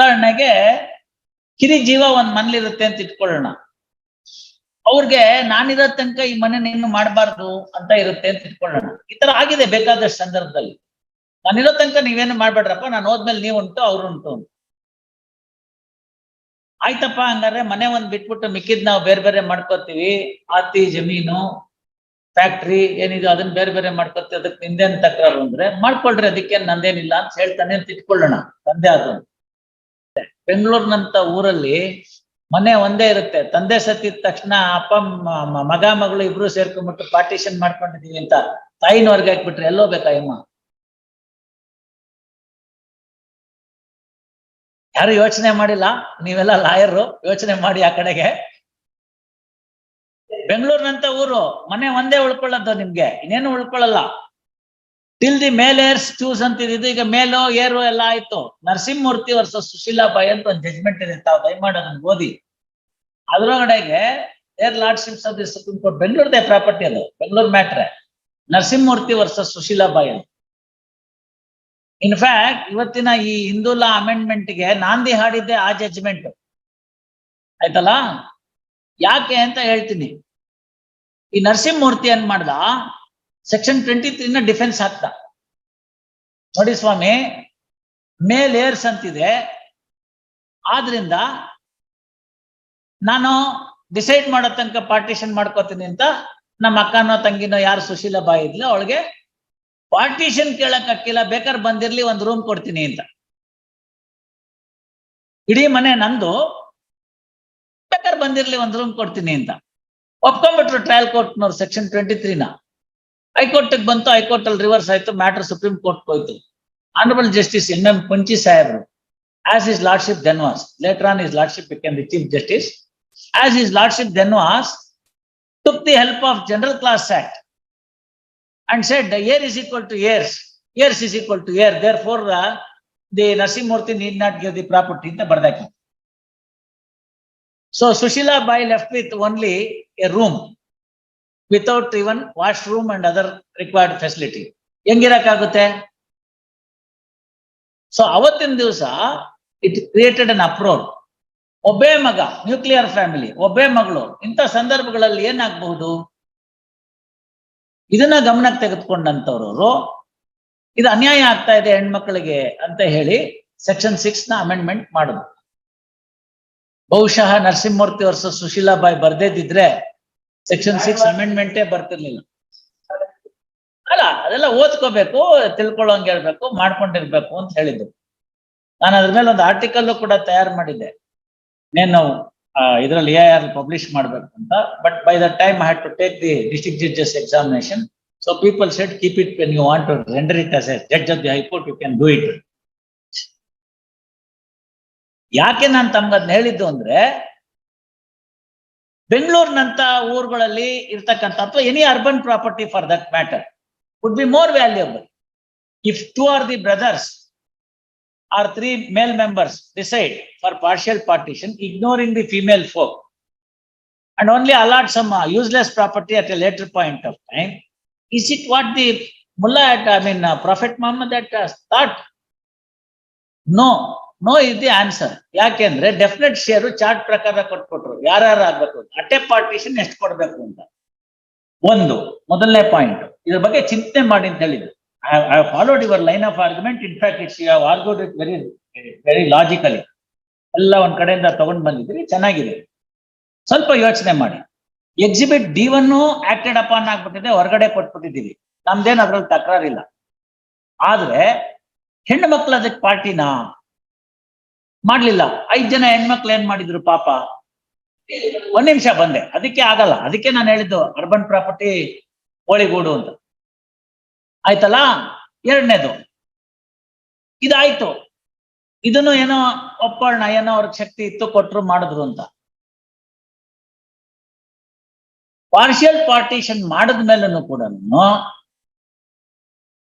ಉದಾಹರಣೆಗೆ, ಕಿರಿ ಜೀವ ಒಂದ್ ಮನೇಲಿರುತ್ತೆ ಅಂತ ಇಟ್ಕೊಳ್ಳೋಣ. ಅವ್ರಿಗೆ, ನಾನಿರೋ ತನಕ ಈ ಮನೆ ನೀನು ಮಾಡಬಾರ್ದು ಅಂತ ಇರುತ್ತೆ ಅಂತ ಇಟ್ಕೊಳ್ಳೋಣ. ಈ ತರ ಆಗಿದೆ ಬೇಕಾದಷ್ಟು ಸಂದರ್ಭದಲ್ಲಿ. ನಾನಿರೋ ತನಕ ನೀವೇನು ಮಾಡ್ಬೇಡ್ರಪ್ಪ, ನಾನು ಹೋದ್ಮೇಲೆ ನೀವು ಉಂಟು, ಅವ್ರು ಉಂಟು ಆಯ್ತಪ್ಪ ಹಂಗಾದ್ರೆ ಮನೆ ಒಂದ್ ಬಿಟ್ಬಿಟ್ಟು ಮಿಕ್ಕಿದ್ ನಾವು ಬೇರೆ ಬೇರೆ ಮಾಡ್ಕೋತೀವಿ. ಆತಿ, ಜಮೀನು, ಫ್ಯಾಕ್ಟ್ರಿ, ಏನಿದೆ ಅದನ್ನ ಬೇರೆ ಬೇರೆ ಮಾಡ್ಕೋತೀವಿ. ಅದಕ್ಕೆ ನಿಂದೇನ್ ತಕರಾರು ಅಂದ್ರೆ ಮಾಡ್ಕೊಳ್ರಿ, ಅದಕ್ಕೆ ನಂದೇನಿಲ್ಲ ಅಂತ ಹೇಳ್ತಾನೆ ಅಂತ ಇಟ್ಕೊಳ್ಳೋಣ, ತಂದೆ ಅದು ಬೆಂಗಳೂರಿನಂತ ಊರಲ್ಲಿ ಮನೆ ಒಂದೇ ಇರುತ್ತೆ. ತಂದೆ ಸತ್ತಿದ ತಕ್ಷಣ ಅಪ್ಪ ಮಗ, ಮಗಳು ಇಬ್ರು ಸೇರ್ಕೊಂಡ್ಬಿಟ್ಟು ಪಾರ್ಟಿಷನ್ ಮಾಡ್ಕೊಂಡಿದೀವಿ ಅಂತ ತಾಯಿನ ಹೊರ್ಗೆ ಹಾಕ್ಬಿಟ್ರೆ ಎಲ್ಲೋ ಬೇಕಾ ಅಮ್ಮ? ಯಾರು ಯೋಚನೆ ಮಾಡಿಲ್ಲ? ನೀವೆಲ್ಲ ಲಾಯರು, ಯೋಚನೆ ಮಾಡಿ ಆ ಕಡೆಗೆ. ಬೆಂಗಳೂರಿನಂತ ಊರು ಮನೆ ಒಂದೇ ಉಳ್ಕೊಳ್ಳೋದು ನಿಮ್ಗೆ. ಇನ್ನೇನು ಉಳ್ಕೊಳ್ಳಲ್ಲ. ಟಿಲ್ ದಿ ಏರ್ಸ್ ಚೂಸ್ ಅಂತಿದ್ದು ಈಗ ಮೇಲೋ ಏರೋ ಎಲ್ಲ ಆಯ್ತು. ನರಸಿಂಹಮೂರ್ತಿ ವರ್ಸಸ್ ಸುಶೀಲಾಬಾಯಿ ಅಂತ ಒಂದು ಜಜ್ಮೆಂಟ್ ಇದೆ. ತಾವು ದಯಮಾಡಿ ನನ್ಗೆ ಓದಿ. ಅದ್ರೊಳಗಡೆಗೆ their lordships of the supreme court, ಬೆಂಗಳೂರದೇ property ಅದು. ಬೆಂಗಳೂರು ಮ್ಯಾಟ್ರೆ. ನರಸಿಂಹಮೂರ್ತಿ ವರ್ಸಸ್ ಸುಶೀಲಾಬಾಯಿ ಅಂತ ಇನ್ಫ್ಯಾಕ್ಟ್ ಇವತ್ತಿನ ಈ ಹಿಂದೂ ಲಾ ಅಮೆಂಡ್ಮೆಂಟ್ಗೆ ನಾಂದಿ ಹಾಡಿದ್ದೆ ಆ ಜಜ್ಮೆಂಟ್ ಆಯ್ತಲ್ಲ? ಯಾಕೆ ಅಂತ ಹೇಳ್ತೀನಿ. ಈ ನರಸಿಂಹಮೂರ್ತಿ ಏನ್ ಮಾಡ್ದ? ಸೆಕ್ಷನ್ ಟ್ವೆಂಟಿ ತ್ರೀನ ಡಿಫೆನ್ಸ್ ಹಾಕ್ತ ನೋಡಿ ಸ್ವಾಮಿ, ಮೇಲ್ ಏರ್ಸ್ ಅಂತಿದೆ. ಆದ್ರಿಂದ ನಾನು ಡಿಸೈಡ್ ಮಾಡೋ ತನಕ ಪಾರ್ಟಿಷನ್ ಮಾಡ್ಕೋತೀನಿ ಅಂತ ನಮ್ಮ ಅಕ್ಕನೋ ತಂಗಿನೋ ಯಾರು ಸುಶೀಲ ಬಾಯಿ ಇದ್ಲ ಅವಳಿಗೆ ಪಾರ್ಟಿಷನ್ ಕೇಳಕ್ ಹಾಕಿಲ್ಲ ಬೇಕಾದ್ರೆ ಬಂದಿರ್ಲಿ, ಒಂದು ರೂಮ್ ಕೊಡ್ತೀನಿ ಅಂತ. ಇಡೀ ಮನೆ ನಂದು ಬೇಕಾದ್ರೆ ಬಂದಿರ್ಲಿ, ಒಂದು ರೂಮ್ ಕೊಡ್ತೀನಿ ಅಂತ. ಒಪ್ಕೊಂಡ್ಬಿಟ್ರು ಟ್ರಯಲ್ ಕೋರ್ಟ್ನವ್ರು ಸೆಕ್ಷನ್ ಟ್ವೆಂಟಿ ತ್ರೀನ ಹೈಕೋರ್ಟ್ ಬಂತು ಹೈಕೋರ್ಟ್ ಅಲ್ಲಿ ರಿವರ್ಸ್ ಆಯ್ತು ಮ್ಯಾಟರ್ ಸುಪ್ರೀಂ ಕೋರ್ಟ್ ಹೋಯ್ತು. Honourable justice M M Panchi ಸಾಹೇಬ್ರು as his lordship then was later on his lordship become the chief justice as his lordship then was took the help of general class act and said the year is equal to years years is equal to year therefore uh, the Narsimurti need not give the property ಅಂತ ಬರ್ದಾಕಿ. So Sushila Bai left with only a room without even washroom and other required facility ಹೆಂಗಿರಕ್ಕಾಗುತ್ತೆ? So ಅವತ್ತಿನ ದಿವಸ it created an uproar ಒಬ್ಬೇ ಮಗ nuclear family ಒಬ್ಬೇ ಮಗಳು, ಇಂಥ ಸಂದರ್ಭಗಳಲ್ಲಿ ಏನಾಗಬಹುದು? ಇದನ್ನ ಗಮನಕ್ಕೆ ತೆಗೆದುಕೊಂಡಂತವ್ರವರು ಇದು ಅನ್ಯಾಯ ಆಗ್ತಾ ಇದೆ ಹೆಣ್ಮಕ್ಳಿಗೆ ಅಂತ ಹೇಳಿ ಸೆಕ್ಷನ್ ಸಿಕ್ಸ್ನ ಅಮೆಂಡ್ಮೆಂಟ್ ಮಾಡುದು. ಬಹುಶಃ ನರಸಿಂಹಮೂರ್ತಿ ವರ್ಷ ಸುಶೀಲಾಬಾಯಿ ಬರ್ದೇದಿದ್ರೆ ಸೆಕ್ಷನ್ ಸಿಕ್ಸ್ ಅಮೆಂಡ್ಮೆಂಟೇ ಬರ್ತಿರ್ಲಿಲ್ಲ. ಅಲ್ಲ, ಅದೆಲ್ಲ ಓದ್ಕೋಬೇಕು, ತಿಳ್ಕೊಳ್ಳೋಂಗ್ ಹೇಳ್ಬೇಕು, ಮಾಡ್ಕೊಂಡಿರ್ಬೇಕು ಅಂತ ಹೇಳಿದ್ರು. ನಾನು ಅದ್ರ ಮೇಲೆ ಒಂದು ಆರ್ಟಿಕಲ್ ಕೂಡ ತಯಾರು ಮಾಡಿದ್ದೆ. నేను ಇದರಲ್ಲಿ ಎ ಆರ್ ಪಬ್ಲಿಷ್ ಮಾಡ್ಬೇಕು ಅಂತ. But by the time I had to take the district judges examination so people said keep it when you want to render it as a judge of the high court you can do it ಯಾಕೆ ನಾನು ತಮ್ಗದ್ನ ಹೇಳಿದ್ದು ಅಂದ್ರೆ ಬೆಂಗಳೂರಿನಂತ ಊರುಗಳಲ್ಲಿ ಇರ್ತಕ್ಕಂಥ ಅಥವಾ any urban property for that matter would be more valuable if two are the brothers or three male members decide for partial partition, ignoring the female folk, and only allot some uh, useless property at a later point of time, is it what the mullah, had, I mean, uh, Prophet Muhammad had is the answer ಯಾಕೆಂದ್ರೆ definite share chart ಪ್ರಕಾರ ಕೊಟ್ಬಿಟ್ರು ಯಾರ್ಯಾರು ಆಗ್ಬೇಕು? ಅಟೆ partition ಎಷ್ಟು ಕೊಡ್ಬೇಕು ಅಂತ. ಒಂದು, ಮೊದಲನೇ ಪಾಯಿಂಟ್ ಇದ್ರ ಬಗ್ಗೆ ಚಿಂತನೆ ಮಾಡಿ ಅಂತ ಹೇಳಿದ್ರು I followed your line of argument in fact it's you In it very very logically. ಎಲ್ಲ ಒಂದ್ ಕಡೆಯಿಂದ ತಗೊಂಡ್ ಬಂದಿದ್ರಿ ಚೆನ್ನಾಗಿದೆ. ಸ್ವಲ್ಪ ಯೋಚನೆ ಮಾಡಿ. Exhibit D one acted upon ಆಗ್ಬಿಟ್ಟಿದೆ, ಹೊರಗಡೆ ಕೊಟ್ಬಿಟ್ಟಿದ್ದೀವಿ. ನಮ್ದೇನು ಅದ್ರಲ್ಲಿ ತಕರಾರಿಲ್ಲ. ಆದ್ರೆ, ಹೆಣ್ಣು ಮಕ್ಳು ಅದಕ್ಕೆ ಪಾರ್ಟಿನಾ? ಮಾಡ್ಲಿಲ್ಲ. ಐದ್ ಜನ ಹೆಣ್ಮಕ್ಳು ಏನ್ ಮಾಡಿದ್ರು ಪಾಪ? ಒಂದ್ ನಿಮಿಷ ಬಂದೆ. ಅದಕ್ಕೆ ಆಗಲ್ಲ. ಅದಕ್ಕೆ ನಾನು ಹೇಳಿದ್ದು ಅರ್ಬನ್ ಪ್ರಾಪರ್ಟಿ ಹೋಳಿಗೂಡು ಅಂತ. ಆಯ್ತಲ್ಲ? ಎರಡನೇದು. ಇದಾಯ್ತು. ಇದನ್ನು ಏನೋ ಒಪ್ಪಣ್ಣ ಏನೋ ಅವ್ರಿಗೆ ಶಕ್ತಿ ಇತ್ತು, ಕೊಟ್ರು ಮಾಡಿದ್ರು ಅಂತ. ಪಾರ್ಷಿಯಲ್ ಪಾರ್ಟಿಷನ್ ಮಾಡಿದ್ಮೇಲೂ ಕೂಡ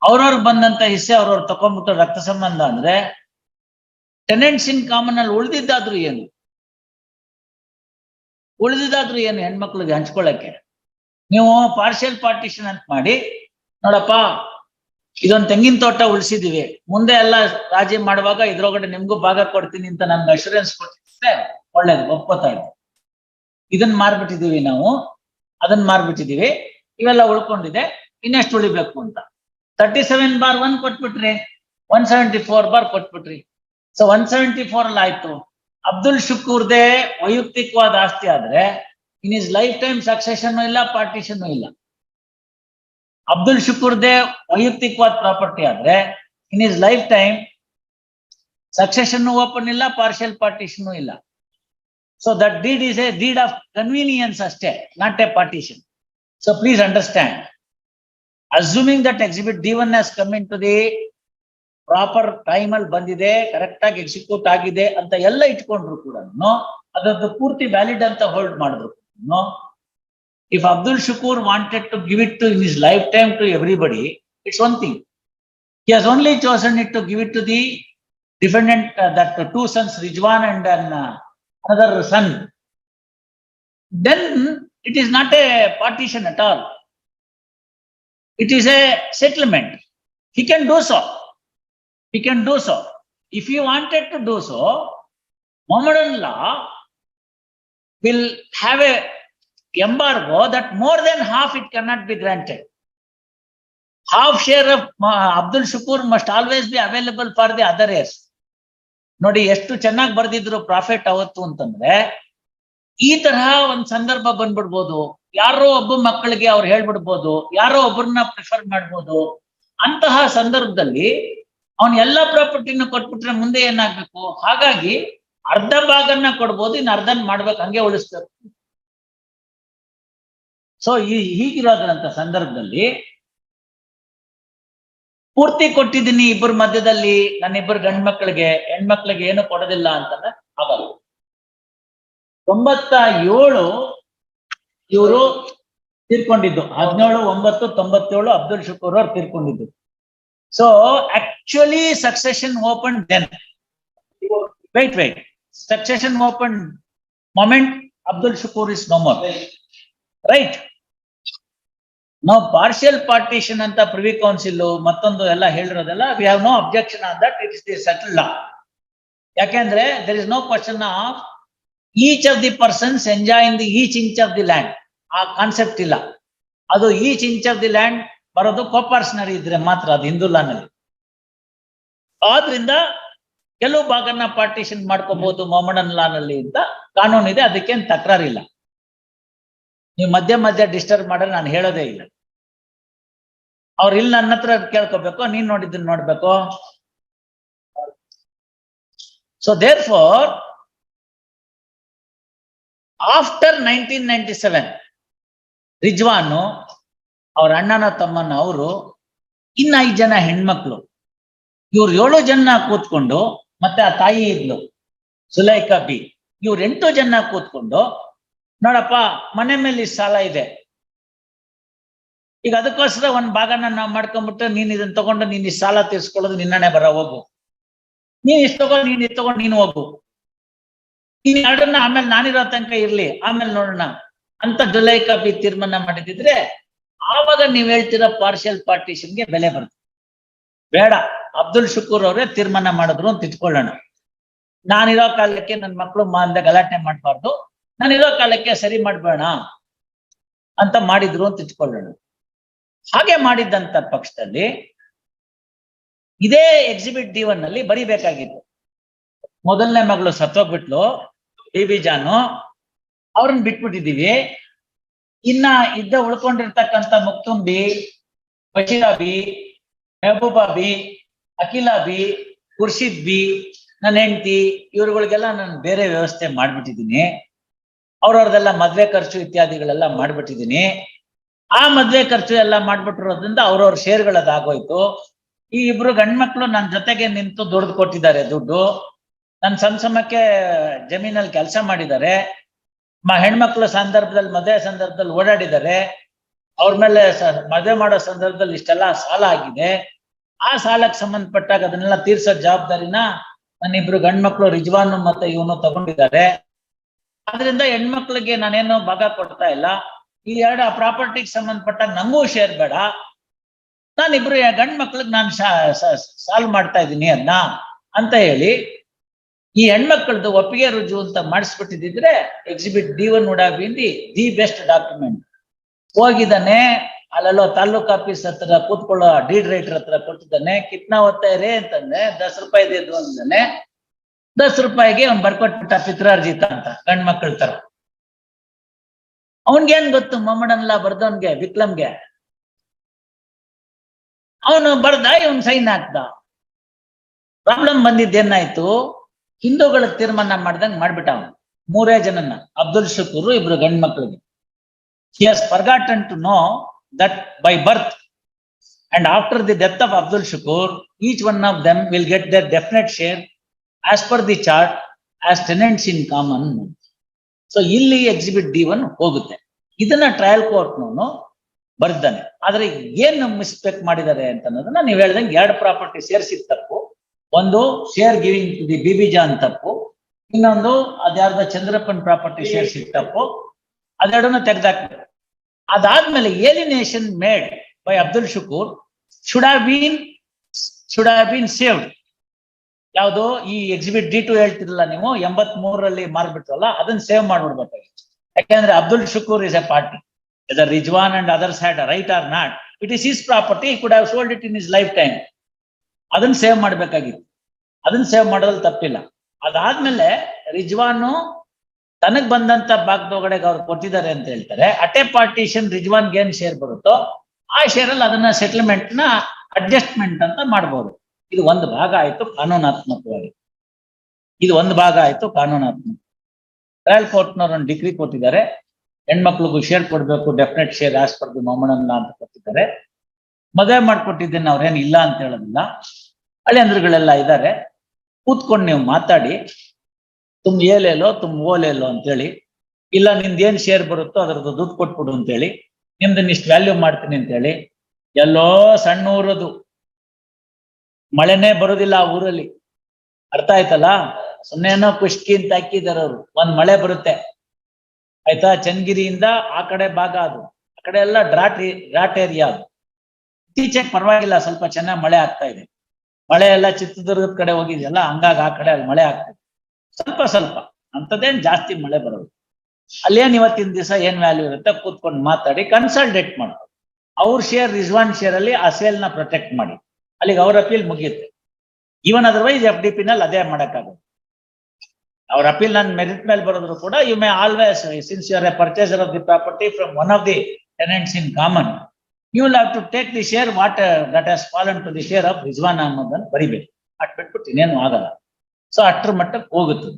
ಅವ್ರವ್ರಿಗೆ ಬಂದಂತ ಹಿಸ್ಸೆ ಅವ್ರವ್ರು ತಕೊಂಡ್ಬಿಟ್ಟು ರಕ್ತ ಸಂಬಂಧ ಅಂದ್ರೆ ಟೆನೆಂಟ್ಸ್ ಇನ್ ಕಾಮನ್ ಅಲ್ಲಿ ಉಳಿದಿದ್ದಾದ್ರೂ ಏನು? ಉಳಿದಿದ್ದಾದ್ರೂ ಏನು ಹೆಣ್ಮಕ್ಳಿಗೆ ಹಂಚ್ಕೊಳ್ಳಕ್ಕೆ ನೀವು ಪಾರ್ಷಿಯಲ್ ಪಾರ್ಟಿಷನ್ ಅಂತ ಮಾಡಿ, ನೋಡಪ್ಪ, ಇದೊಂದು ತೆಂಗಿನ ತೋಟ ಉಳಿಸಿದೀವಿ. ಮುಂದೆ ಎಲ್ಲ ರಾಜಿ ಮಾಡುವಾಗ ಇದ್ರೊಳಗಡೆ ನಿಮ್ಗೂ ಭಾಗ ಕೊಡ್ತೀನಿ ಅಂತ ನನ್ಗೆ ಅಶೂರೆನ್ಸ್ ಕೊಟ್ಟಿದ್ರೆ ಒಳ್ಳೇದು, ಒಪ್ಕೋತಾ ಇದ್ದೆ. ಇದನ್ನ ಮಾರ್ಬಿಟ್ಟಿದೀವಿ ನಾವು. ಅದನ್ನ ಮಾರ್ಬಿಟ್ಟಿದೀವಿ. ಇವೆಲ್ಲ ಉಳ್ಕೊಂಡಿದೆ. ಇನ್ನೆಷ್ಟು ಉಳಿಬೇಕು ಅಂತ. ತರ್ಟಿ ಸೆವೆನ್ ಬಾರ್ ಒನ್ ಕೊಟ್ಬಿಟ್ರಿ. ಒನ್ ಸೆವೆಂಟಿ ಫೋರ್ ಬಾರ್ ಕೊಟ್ಬಿಟ್ರಿ. ಸೊ ಒನ್ ಸೆವೆಂಟಿ ಫೋರ್ ಅಲ್ಲಿ ಆಯ್ತು ಅಬ್ದುಲ್ ಶುಕೂರ್ದೆ ವೈಯಕ್ತಿಕವಾದ ಆಸ್ತಿ ಆದ್ರೆ in his lifetime succession ಇಲ್ಲ ಪಾರ್ಟಿಷನ್ ಇಲ್ಲ ಅಬ್ದುಲ್ ಶುಕೂರ್ದೆ ವೈಯಕ್ತಿಕವಾದ ಪ್ರಾಪರ್ಟಿ ಆದ್ರೆ in his lifetime succession open ಇಲ್ಲ ಪಾರ್ಷಿಯಲ್ ಪಾರ್ಟಿಷನ್ ಇಲ್ಲ so that deed is a deed of convenience ಅಷ್ಟೇ not a partition so please understand assuming that exhibit D one has come into the proper time ಅಲ್ಲಿ ಬಂದಿದೆ correct ಆಗಿ execute ಆಗಿದೆ ಅಂತ ಎಲ್ಲ ಇಟ್ಕೊಂಡ್ರು ಕೂಡ. ಅದರದ್ದು ಪೂರ್ತಿ ವ್ಯಾಲಿಡ್ ಅಂತ ಹೋಲ್ಡ್ ಮಾಡಿದ್ರು if Abdul Shukur wanted to give it to his lifetime to everybody it's one thing he has only chosen it to give it to the defendant that two sons Rizwan and an another son then it is not a partition at all it is a settlement he can do so he can do so if he wanted to do so Mohammedan law will have a embargo that more than half it cannot be granted half share of uh, Abdul Shukur must always be available for the other heirs. ನೋಡಿ ಎಷ್ಟು ಚೆನ್ನಾಗಿ ಬರ್ದಿದ್ರು profit ಅವತ್ತು ಅಂತಂದ್ರೆ ಈ ತರಹ ಒಂದ್ ಸಂದರ್ಭ ಬಂದ್ಬಿಡ್ಬೋದು ಯಾರೋ ಒಬ್ಬ ಮಕ್ಕಳಿಗೆ ಅವ್ರು ಹೇಳ್ಬಿಡ್ಬೋದು ಯಾರೋ ಒಬ್ಬರನ್ನ ಪ್ರಿಫರ್ ಮಾಡ್ಬೋದು ಅಂತಹ ಸಂದರ್ಭದಲ್ಲಿ ಅವನ್ ಎಲ್ಲಾ ಪ್ರಾಪರ್ಟಿನ ಕೊಟ್ಬಿಟ್ರೆ ಮುಂದೆ ಏನಾಗ್ಬೇಕು? ಹಾಗಾಗಿ ಅರ್ಧ ಭಾಗನ್ನ ಕೊಡ್ಬೋದು ಇನ್ನು ಅರ್ಧನ್ ಮಾಡ್ಬೇಕು, ಹಂಗೆ ಉಳಿಸ್ತಾರೆ. ಸೊ ಈ ಹೀಗಿರೋದ್ರಂತ ಸಂದರ್ಭದಲ್ಲಿ ಪೂರ್ತಿ ಕೊಟ್ಟಿದ್ದೀನಿ ಇಬ್ಬರ ಮಧ್ಯದಲ್ಲಿ ನನ್ನ ಇಬ್ಬರು ಗಂಡ್ ಮಕ್ಕಳಿಗೆ ಹೆಣ್ಮಕ್ಳಿಗೆ ಏನು ಕೊಡೋದಿಲ್ಲ ಅಂತಂದ್ರೆ ಆಗಲ್ಲ ತೊಂಬತ್ತ ಏಳು ಇವರು ತೀರ್ಕೊಂಡಿದ್ದು. ಹದಿನೇಳು, ಒಂಬತ್ತು, ತೊಂಬತ್ತೇಳು ಅಬ್ದುಲ್ ಶುಕೂರ್ ಅವ್ರು ತೀರ್ಕೊಂಡಿದ್ದು. So actually succession open then wait wait succession open moment Abdul Shukur is no more right ನಾವು ಪಾರ್ಷಿಯಲ್ ಪಾರ್ಟಿಷನ್ ಅಂತ ಪ್ರಿವಿ ಕೌನ್ಸಿಲ್ ಮತ್ತೊಂದು ಎಲ್ಲ ಹೇಳಿರೋದೆಲ್ಲ we have no objection on that it is the settle law ಯಾಕೆಂದ್ರೆ there is no question of each of the persons enjoy in the each inch of the land ಆ concept ಇಲ್ಲ ಅದು each inch of the land ಬರೋದು coparcenary ಇದ್ರೆ ಮಾತ್ರ ಅದು ಹಿಂದೂ ಲಾನಲ್ಲಿ ಆದ್ರಿಂದ ಕೆಲವು ಭಾಗನ ಪಾರ್ಟಿಷನ್ ಮಾಡ್ಕೋಬಹುದು ಮೊಮಡನ್ ಲಾನಲ್ಲಿ ಅಂತ ಕಾನೂನು ಇದೆ ಅದಕ್ಕೇನು ತಕರಾರಿಲ್ಲ. ನೀವು ಮಧ್ಯ ಮಧ್ಯ ಡಿಸ್ಟರ್ಬ್ ಮಾಡಿದ್ರೆ ನಾನು ಹೇಳೋದೇ ಇಲ್ಲ. ಅವ್ರು ಇಲ್ಲಿ ನನ್ನ ಹತ್ರ ಕೇಳ್ಕೋಬೇಕು, ನೀನ್ ನೋಡಿದ್ದನ್ನ ನೋಡ್ಬೇಕು. So therefore after nineteen ninety seven Rizwan ಅವ್ರ ಅಣ್ಣನ ತಮ್ಮನ ಅವರು ಇನ್ನ ಐದು ಜನ ಹೆಣ್ಮಕ್ಳು ಇವ್ರು ಏಳು ಜನ ಕೂತ್ಕೊಂಡು ಮತ್ತೆ ಆ ತಾಯಿ ಇದ್ಲು, ಸುಲೈಕಾ ಬಿ. ಇವ್ರು ಎಂಟು ಜನ ಕೂತ್ಕೊಂಡು, ನೋಡಪ್ಪ, ಮನೆ ಮೇಲೆ ಇಷ್ಟ್ ಸಾಲ ಇದೆ. ಈಗ ಅದಕ್ಕೋಸ್ಕರ ಒಂದ್ ಭಾಗನ ನಾವು ಮಾಡ್ಕೊಂಡ್ಬಿಟ್ಟು ನೀನ್ ಇದನ್ನ ತಗೊಂಡು ನೀನ್ ಈ ಸಾಲ ತೀರ್ಸ್ಕೊಳ್ಳೋದು ನಿನ್ನಣೆ ಬರ ಹೋಗು. ನೀನ್ ಇಷ್ಟು ತಗೊಂಡು ನೀನ್ ಇಷ್ಟು ತಗೊಂಡು ನೀನು ಹೋಗು. ನೀನ್ ಎರಡನ್ನ ಆಮೇಲೆ ನಾನಿರೋ ತನಕ ಇರ್ಲಿ, ಆಮೇಲೆ ನೋಡೋಣ ಅಂತ ಜುಲೈ ಕಾಪಿ ತೀರ್ಮಾನ ಮಾಡಿದಿದ್ರೆ ಆವಾಗ ನೀವ್ ಹೇಳ್ತಿರೋ ಪಾರ್ಷಿಯಲ್ ಪಾರ್ಟಿಷನ್ಗೆ ಬೆಲೆ ಬರುತ್ತೆ. ಬೇಡ. ಅಬ್ದುಲ್ ಶುಕೂರ್ ಅವರೇ ತೀರ್ಮಾನ ಮಾಡಿದ್ರು ಅಂತ ಇಟ್ಕೊಳ್ಳೋಣ. ನಾನಿರೋ ಕಾಲಕ್ಕೆ ನನ್ನ ಮಕ್ಕಳು ಅಂದ ಗಲಾಟೆ ಮಾಡಬಾರ್ದು. ನಾನಿರೋ ಕಾಲಕ್ಕೆ ಸರಿ ಮಾಡ್ಬೇಡ ಅಂತ ಮಾಡಿದ್ರು ಅಂತ ಇಟ್ಕೊಳ್ಳೋಣ. ಹಾಗೆ ಮಾಡಿದ್ದಂತ ಪಕ್ಷದಲ್ಲಿ ಇದೇ ಎಕ್ಸಿಬಿಟ್ ಡಿ ಒನ್ ಅಲ್ಲಿ ಬರಿಬೇಕಾಗಿತ್ತು. ಮೊದಲನೇ ಮಗಳು ಸತ್ತೋಗ್ಬಿಟ್ಲು ಡಿ ಬಿ ಜಾನು. ಅವ್ರನ್ನ ಬಿಟ್ಬಿಟ್ಟಿದೀವಿ. ಇನ್ನ ಇದ್ದ ಉಳ್ಕೊಂಡಿರ್ತಕ್ಕಂಥ ಮುಕ್ತುಂಬಿ ಬಶೀರಾಬಿ ಮೆಹಬೂಬಾಬಿ ಅಖಿಲಾ ಬಿ ಖುರ್ಷಿದ್ ಬಿ ನನ್ನ ಹೆಂಡತಿ, ಇವ್ರುಗಳಿಗೆಲ್ಲ ನಾನು ಬೇರೆ ವ್ಯವಸ್ಥೆ ಮಾಡ್ಬಿಟ್ಟಿದ್ದೀನಿ. ಅವ್ರವ್ರದೆಲ್ಲ ಮದ್ವೆ ಖರ್ಚು ಇತ್ಯಾದಿಗಳೆಲ್ಲ ಮಾಡ್ಬಿಟ್ಟಿದ್ದೀನಿ. ಆ ಮದ್ವೆ ಖರ್ಚು ಎಲ್ಲ ಮಾಡ್ಬಿಟ್ಟಿರೋದ್ರಿಂದ ಅವ್ರವ್ರ ಶೇರ್ಗಳು ಅದಾಗೋಯ್ತು. ಈ ಇಬ್ರು ಗಂಡ್ಮಕ್ಳು ನನ್ನ ಜೊತೆಗೆ ನಿಂತು ದುಡ್ದು ಕೊಟ್ಟಿದ್ದಾರೆ ದುಡ್ಡು. ನನ್ನ ಸಣ್ಣ ಸಮಕ್ಕೆ ಜಮೀನಲ್ಲಿ ಕೆಲಸ ಮಾಡಿದ್ದಾರೆ. ಮ ಹೆಣ್ಮಕ್ಳು ಸಂದರ್ಭದಲ್ಲಿ, ಮದುವೆ ಸಂದರ್ಭದಲ್ಲಿ ಓಡಾಡಿದ್ದಾರೆ. ಅವ್ರ ಮೇಲೆ ಮದುವೆ ಮಾಡೋ ಸಂದರ್ಭದಲ್ಲಿ ಇಷ್ಟೆಲ್ಲ ಸಾಲ ಆಗಿದೆ. ಆ ಸಾಲಕ್ಕೆ ಸಂಬಂಧಪಟ್ಟಾಗ ಅದನ್ನೆಲ್ಲ ತೀರ್ಸೋ ಜವಾಬ್ದಾರಿನ ನನ್ನ ಇಬ್ರು ಗಂಡ್ಮಕ್ಳು ರಿಜ್ವಾನ್ ಮತ್ತೆ ಇವನು ತಗೊಂಡಿದ್ದಾರೆ. ಅದರಿಂದ ಹೆಣ್ಮಕ್ಳಿಗೆ ನಾನೇನು ಭಾಗ ಕೊಡ್ತಾ ಇಲ್ಲ. ಈ ಎರಡು ಪ್ರಾಪರ್ಟಿಗೆ ಸಂಬಂಧಪಟ್ಟಾಗ ನಂಗೂ ಶೇರ್ ಬೇಡ. ನಾನಿಬ್ರು ಗಂಡ್ ಮಕ್ಳಿಗೆ ನಾನು ಸಾಲ್ವ್ ಮಾಡ್ತಾ ಇದ್ದೀನಿ ಅದನ್ನ ಅಂತ ಹೇಳಿ ಈ ಹೆಣ್ಮಕ್ಳದ್ದು ಒಪ್ಪಿಗೆ ರುಜು ಅಂತ ಮಾಡಿಸ್ಬಿಟ್ಟಿದ್ರೆ ಎಕ್ಸಿಬಿಟ್ ಡಿ ಒನ್ ಉಡಾಬಿಂದಿ ದಿ ಬೆಸ್ಟ್ ಡಾಕ್ಯುಮೆಂಟ್ ಹೋಗಿದ್ದಾನೆ ಅಲ್ಲೆಲ್ಲೋ ತಾಲೂಕ್ ಆಫೀಸ್ ಹತ್ರ ಕೂತ್ಕೊಳ್ಳೋ ಡೀಡ್ ರೈಟರ್ ಹತ್ರ ಕೊಡ್ತಿದ್ದಾನೆ ಕಿತ್ನಾ ಇರಿ ಅಂತಂದ್ರೆ ದಸ್ ರೂಪಾಯಿ ಇದ್ದು ಅಂದಾನೆ ದಸ್ ರೂಪಾಯಿಗೆ ಅವ್ನ್ ಬರ್ಕೊಟ್ಬಿಟ್ಟ ಪಿತ್ರಾರ್ಜಿತ ಅಂತ, ಗಂಡ್ ಮಕ್ಳ ತರ. ಅವನ್ಗೇನ್ ಗೊತ್ತು ಮೊಮ್ಮಡನ್ಲ ಬರ್ದವನ್ಗೆ, ವಿಕ್ಲಮ್ಗೆ? ಅವನು ಬರ್ದ, ಇವನ್ ಸೈನ್ ಹಾಕ್ದ. ಪ್ರಾಬ್ಲಮ್ ಬಂದಿದ್ದೇನಾಯ್ತು ಹಿಂದೂಗಳ ತೀರ್ಮಾನ ಮಾಡ್ದಂಗ್ ಮಾಡ್ಬಿಟ್ಟ ಅವನು. ಮೂರೇ ಜನನ ಅಬ್ದುಲ್ ಶುಕೂರ್ ಇಬ್ರು ಗಂಡ್ ಮಕ್ಳಿಗೆ. He has forgotten to know that by birth. And after the death of Abdul Shakur, each one of them will get their definite share as per the chart as tenants in common. So ಇಲ್ಲಿ exhibit D one ಹೋಗುತ್ತೆ. ಇದನ್ನ trial ಕೋರ್ಟ್ನವನು ಬರ್ದಾನೆ. ಆದ್ರೆ ಏನ್ ಮಿಸ್ಪೆಕ್ಟ್ ಮಾಡಿದ್ದಾರೆ ಅಂತ ಅನ್ನೋದನ್ನ ನೀವು ಹೇಳ್ದಂಗೆ ಎರಡು ಪ್ರಾಪರ್ಟಿ ಸೇರಿಸಿದ ತಪ್ಪು. ಒಂದು share giving to the Bibijan ತಪ್ಪು. ಇನ್ನೊಂದು ಅದ್ಯಾರ್ದ ಚಂದ್ರಪ್ಪನ್ ಪ್ರಾಪರ್ಟಿ ಸೇರಿಸಿದ ತಪ್ಪು. ಅದೆರಡನ್ನು ತೆಗೆದಾಕ್ಬೇಕು. ಅದಾದ್ಮೇಲೆ alienation made by Abdul Shukur should have been should have been saved ಯಾವುದು? ಈ ಎಕ್ಸಿಬಿಟ್ ಡಿ ಟು ಹೇಳ್ತಿರಲ್ಲ ನೀವು ಎಂಬತ್ ಮೂರರಲ್ಲಿ ಮಾರ್ಬಿಟ್ರಲ್ಲ, ಅದನ್ನ ಸೇವ್ ಮಾಡ್ಬಿಡ್ಬೇಕಾಗಿತ್ತು. ಯಾಕೆಂದ್ರೆ Abdul Shukur is a party uh Rizwan and others had right or not it is his property could have sold it in his lifetime ಅದನ್ನ save ಮಾಡ್ಬೇಕಾಗಿತ್ತು. ಅದನ್ನ ಸೇವ್ ಮಾಡೋದ್ರಲ್ಲಿ ತಪ್ಪಿಲ್ಲ. ಅದಾದ್ಮೇಲೆ ರಿಜ್ವಾನು ತನಗ್ ಬಂದಂತ ಭಾಗದೊಳಗಡೆ ಅವ್ರು ಕೊಟ್ಟಿದ್ದಾರೆ ಅಂತ ಹೇಳ್ತಾರೆ. ಅಟೆ ಪಾರ್ಟಿಷನ್ ರಿಜ್ವಾನ್ಗೆ ಏನ್ ಶೇರ್ ಬರುತ್ತೋ ಆ ಶೇರ್ ಅಲ್ಲಿ ಅದನ್ನ ಸೆಟಲ್ಮೆಂಟ್ನ ಅಡ್ಜಸ್ಟ್ಮೆಂಟ್ ಅಂತ ಮಾಡ್ಬೋದು. ಇದು ಒಂದು ಭಾಗ ಆಯ್ತು ಕಾನೂನಾತ್ಮಕವಾಗಿ. ಇದು ಒಂದು ಭಾಗ ಆಯ್ತು ಕಾನೂನಾತ್ಮಕ. ಟ್ರಯಲ್ ಕೋರ್ಟ್ನವ್ರು ಒಂದು ಡಿಗ್ರಿ ಕೊಟ್ಟಿದ್ದಾರೆ. ಹೆಣ್ಮಕ್ಳಿಗೂ ಶೇರ್ ಕೊಡ್ಬೇಕು definite share as per the ಮೊಮ್ಮನಲ್ಲ ಅಂತ ಕೊಟ್ಟಿದ್ದಾರೆ. ಮದುವೆ ಮಾಡ್ಕೊಟ್ಟಿದ್ದೇನೆ, ಅವ್ರೇನು ಇಲ್ಲ ಅಂತ ಹೇಳೋದಿಲ್ಲ. ಹಳೆಂದ್ರುಗಳೆಲ್ಲ ಇದ್ದಾರೆ. ಕೂತ್ಕೊಂಡು ನೀವು ಮಾತಾಡಿ. ತುಮ್ ಏಲೇಲೋ ತುಮ್ ಓಲೆಲ್ಲೋ ಅಂತೇಳಿ, ಇಲ್ಲ, ನಿಂದ ಏನ್ ಶೇರ್ ಬರುತ್ತೋ ಅದ್ರದ್ದು ದುಡ್ಡು ಕೊಟ್ಬಿಡು ಅಂತೇಳಿ ನಿಮ್ದನ್ನ ಇಷ್ಟು ವ್ಯಾಲ್ಯೂ ಮಾಡ್ತೀನಿ ಅಂತೇಳಿ, ಎಲ್ಲೋ ಸಣ್ಣ ಊರದು ಮಳೆನೇ ಬರೋದಿಲ್ಲ ಆ ಊರಲ್ಲಿ. ಅರ್ಥ ಆಯ್ತಲ್ಲ? ಸುಮ್ಮನೆನೋ ಕುಷ್ಕಿ ಅಂತ ಹಾಕಿದಾರೆ ಅವರು. ಒಂದ್ ಮಳೆ ಬರುತ್ತೆ. ಆಯ್ತಾ? ಚನ್ನಗಿರಿಯಿಂದ ಆ ಕಡೆ ಭಾಗ ಅದು. ಆ ಕಡೆ ಎಲ್ಲ ಡ್ರಾಟ್ ಡ್ರಾಟ್ ಏರಿಯಾ ಅದು. ಇತ್ತೀಚೆಗೆ ಪರವಾಗಿಲ್ಲ, ಸ್ವಲ್ಪ ಚೆನ್ನಾಗಿ ಮಳೆ ಆಗ್ತಾ ಇದೆ. ಮಳೆ ಎಲ್ಲ ಚಿತ್ರದುರ್ಗದ ಕಡೆ ಹೋಗಿದೆಯಲ್ಲ, ಹಂಗಾಗಿ ಆ ಕಡೆ ಅಲ್ಲಿ ಮಳೆ ಆಗ್ತದೆ. ಸ್ವಲ್ಪ ಸ್ವಲ್ಪ. ಅಂಥದ್ದೇನು ಜಾಸ್ತಿ ಮಳೆ ಬರೋದು ಅಲ್ಲೇನ್ ಇವತ್ತಿನ ದಿವಸ ಏನ್ ವ್ಯಾಲ್ಯೂ ಇರುತ್ತೆ ಕೂತ್ಕೊಂಡು ಮಾತಾಡಿ ಕನ್ಸಲ್ಟೇಟ್ ಮಾಡ್ತಾರೆ ಅವ್ರ ಶೇರ್ ರಿಜ್ವಾನ್ ಶೇರ್ ಅಲ್ಲಿ ಆ ಸೇಲ್ನ ಪ್ರೊಟೆಕ್ಟ್ ಮಾಡಿ. ಅಲ್ಲಿಗೆ ಅವ್ರ ಅಪೀಲ್ ಮುಗಿಯುತ್ತೆ. Even otherwise F D P ನಲ್ಲಿ ಅದೇ ಮಾಡೋಕ್ಕಾಗುತ್ತೆ ಅವ್ರ ಅಪೀಲ್ ನನ್ನ ಮೆರಿಟ್ ಮೇಲೆ ಬರೋದ್ರು ಕೂಡ you may always since you are a purchaser of the property from one of the tenants in common you will have to take the share what that has fallen to the share of Rizwan ಅಂತ ಬರಿಬೇಕು. At ಬಿಟ್ಬಿಟ್ಟು ಇನ್ನೇನು ಆಗಲ್ಲ. So ಅಷ್ಟರ ಮಟ್ಟಕ್ಕೆ ಹೋಗುತ್ತದೆ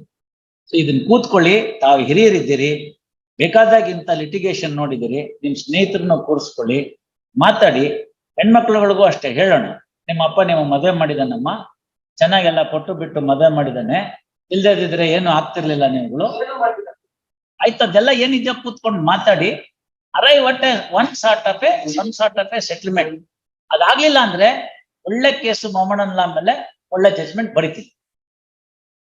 so ಇದನ್ನ ಕೂತ್ಕೊಳ್ಳಿ, ತಾವು ಹಿರಿಯರಿದ್ದೀರಿ ಬೇಕಾದಾಗ ಇಂಥ ಲಿಟಿಗೇಷನ್ ನೋಡಿದಿರಿ ನಿಮ್ ಸ್ನೇಹಿತರನ್ನ ಕೂರಿಸ್ಕೊಳ್ಳಿ, ಮಾತಾಡಿ, ಹೆಣ್ಮಕ್ಳುಗಳಿಗೂ ಅಷ್ಟೇ ಹೇಳೋಣ. ನಿಮ್ಮ ಅಪ್ಪ, ನಿಮ್ಮ ಮದುವೆ ಮಾಡಿದಾನಮ್ಮ, ಚೆನ್ನಾಗೆಲ್ಲ ಕೊಟ್ಟು ಬಿಟ್ಟು ಮದುವೆ ಮಾಡಿದಾನೆ ಇಲ್ದಿದ್ರೆ ಏನು ಆಗ್ತಿರ್ಲಿಲ್ಲ ನೀವುಗಳು ಆಯ್ತು, ಅದೆಲ್ಲ ಏನಿದೆಯೋ ಕೂತ್ಕೊಂಡು ಮಾತಾಡಿ. Arrive at one sort of a one sort of a settlement ಅದಾಗ್ಲಿಲ್ಲ ಅಂದ್ರೆ ಒಳ್ಳೆ ಕೇಸು ಮೊಮ್ಮಣ್ಣನ ಮೇಲೆ ಒಳ್ಳೆ ಜಜ್ಮೆಂಟ್ ಬರಿತೀವಿ